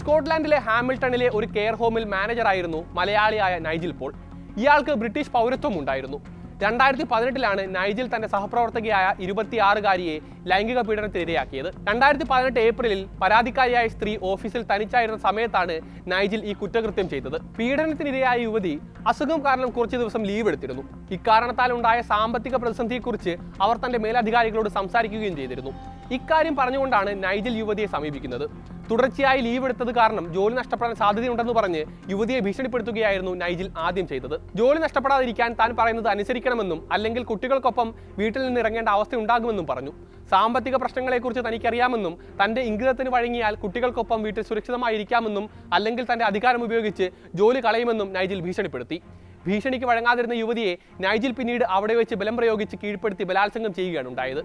സ്കോട്ട്ലാൻഡിലെ ഹാമിൽട്ടണിലെ ഒരു കെയർ ഹോമിൽ മാനേജറായിരുന്നു മലയാളിയായ നൈജിൽ പോൾ. ഇയാൾക്ക് ബ്രിട്ടീഷ് പൗരത്വം ഉണ്ടായിരുന്നു. രണ്ടായിരത്തി പതിനെട്ടിലാണ് നൈജിൽ തന്റെ സഹപ്രവർത്തകയായ ഇരുപത്തിയാറുകാരിയെ ലൈംഗിക പീഡനത്തിനിരയാക്കിയത് രണ്ടായിരത്തി പതിനെട്ട് ഏപ്രിലിൽ പരാതിക്കാരിയായ സ്ത്രീ ഓഫീസിൽ തനിച്ചായിരുന്ന സമയത്താണ് നൈജിൽ ഈ കുറ്റകൃത്യം ചെയ്തത്. പീഡനത്തിനിരയായ യുവതി അസുഖം കാരണം കുറച്ച് ദിവസം ലീവ് എടുത്തിരുന്നു. ഇക്കാരണത്താൽ ഉണ്ടായ സാമ്പത്തിക പ്രതിസന്ധിയെക്കുറിച്ച് അവർ തന്റെ മേലധികാരികളോട് സംസാരിക്കുകയും ചെയ്തിരുന്നു. ഇക്കാര്യം പറഞ്ഞുകൊണ്ടാണ് നൈജൽ യുവതിയെ സമീപിക്കുന്നത്. തുടർച്ചയായി ലീവ് എടുത്തത് കാരണം ജോലി നഷ്ടപ്പെടാൻ സാധ്യതയുണ്ടെന്ന് പറഞ്ഞ് യുവതിയെ ഭീഷണിപ്പെടുത്തുകയായിരുന്നു നൈജിൽ ആദ്യം ചെയ്തത്. ജോലി നഷ്ടപ്പെടാതിരിക്കാൻ താൻ പറയുന്നത് അനുസരിക്കണമെന്നും അല്ലെങ്കിൽ കുട്ടികൾക്കൊപ്പം വീട്ടിൽ നിന്ന് ഇറങ്ങേണ്ട അവസ്ഥ ഉണ്ടാകുമെന്നും പറഞ്ഞു. സാമ്പത്തിക പ്രശ്നങ്ങളെക്കുറിച്ച് തനിക്കറിയാമെന്നും തന്റെ ഇംഗിതത്തിന് വഴങ്ങിയാൽ കുട്ടികൾക്കൊപ്പം വീട്ടിൽ സുരക്ഷിതമായിരിക്കാമെന്നും അല്ലെങ്കിൽ തന്റെ അധികാരം ഉപയോഗിച്ച് ജോലി കളയുമെന്നും നൈജിൽ ഭീഷണിപ്പെടുത്തി. ഭീഷണിക്ക് വഴങ്ങാതിരുന്ന യുവതിയെ നൈജിൽ പിന്നീട് അവിടെ വെച്ച് ബലം പ്രയോഗിച്ച് കീഴ്പ്പെടുത്തി ബലാത്സംഗം ചെയ്യുകയാണ് ഉണ്ടായത്.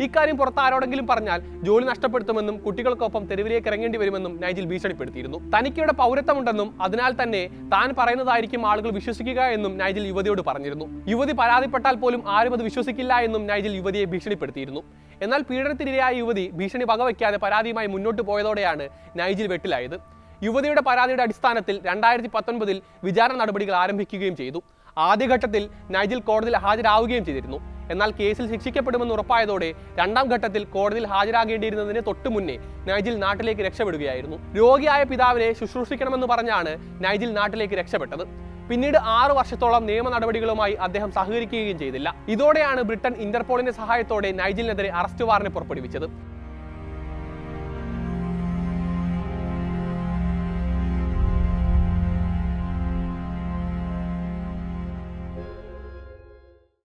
ഇക്കാര്യം പുറത്ത് ആരോടെങ്കിലും പറഞ്ഞാൽ ജോലി നഷ്ടപ്പെടുത്തുമെന്നും കുട്ടികൾക്കൊപ്പം തെരുവിലേക്ക് ഇറങ്ങേണ്ടി വരുമെന്നും നൈജിൽ ഭീഷണിപ്പെടുത്തിയിരുന്നു. തനിക്കിവിടെ പൗരത്വമുണ്ടെന്നും അതിനാൽ തന്നെ താൻ പറയുന്നതായിരിക്കും ആളുകൾ വിശ്വസിക്കുക എന്നും നൈജിൽ യുവതിയോട് പറഞ്ഞിരുന്നു. യുവതി പരാതിപ്പെട്ടാൽ പോലും ആരും അത് വിശ്വസിക്കില്ല എന്നും നൈജിൽ യുവതിയെ ഭീഷണിപ്പെടുത്തിയിരുന്നു. എന്നാൽ പീഡനത്തിനിരയായ യുവതി ഭീഷണി വകവയ്ക്കാതെ പരാതിയുമായി മുന്നോട്ട് പോയതോടെയാണ് നൈജിൽ വെട്ടിലായത്. യുവതിയുടെ പരാതിയുടെ അടിസ്ഥാനത്തിൽ രണ്ടായിരത്തി പത്തൊൻപതിൽ വിചാരണ നടപടികൾ ആരംഭിക്കുകയും ചെയ്തു. ആദ്യഘട്ടത്തിൽ നൈജിൽ കോടതിയിൽ ഹാജരാവുകയും ചെയ്തിരുന്നു. എന്നാൽ കേസിൽ ശിക്ഷിക്കപ്പെടുമെന്ന് ഉറപ്പായതോടെ രണ്ടാം ഘട്ടത്തിൽ കോടതിയിൽ ഹാജരാകേണ്ടിയിരുന്നതിന് തൊട്ടു മുന്നേ നൈജിൽ നാട്ടിലേക്ക് രക്ഷപ്പെടുകയായിരുന്നു. രോഗിയായ പിതാവിനെ ശുശ്രൂഷിക്കണമെന്ന് പറഞ്ഞാണ് നൈജിൽ നാട്ടിലേക്ക് രക്ഷപ്പെട്ടത്. പിന്നീട് ആറ് വർഷത്തോളം നിയമ നടപടികളുമായി അദ്ദേഹം സഹകരിക്കുകയും ചെയ്തില്ല. ഇതോടെയാണ് ബ്രിട്ടൻ ഇന്റർപോളിന്റെ സഹായത്തോടെ നൈജിലിനെതിരെ അറസ്റ്റ് വാറന്റ് പുറപ്പെടുവിച്ചത്.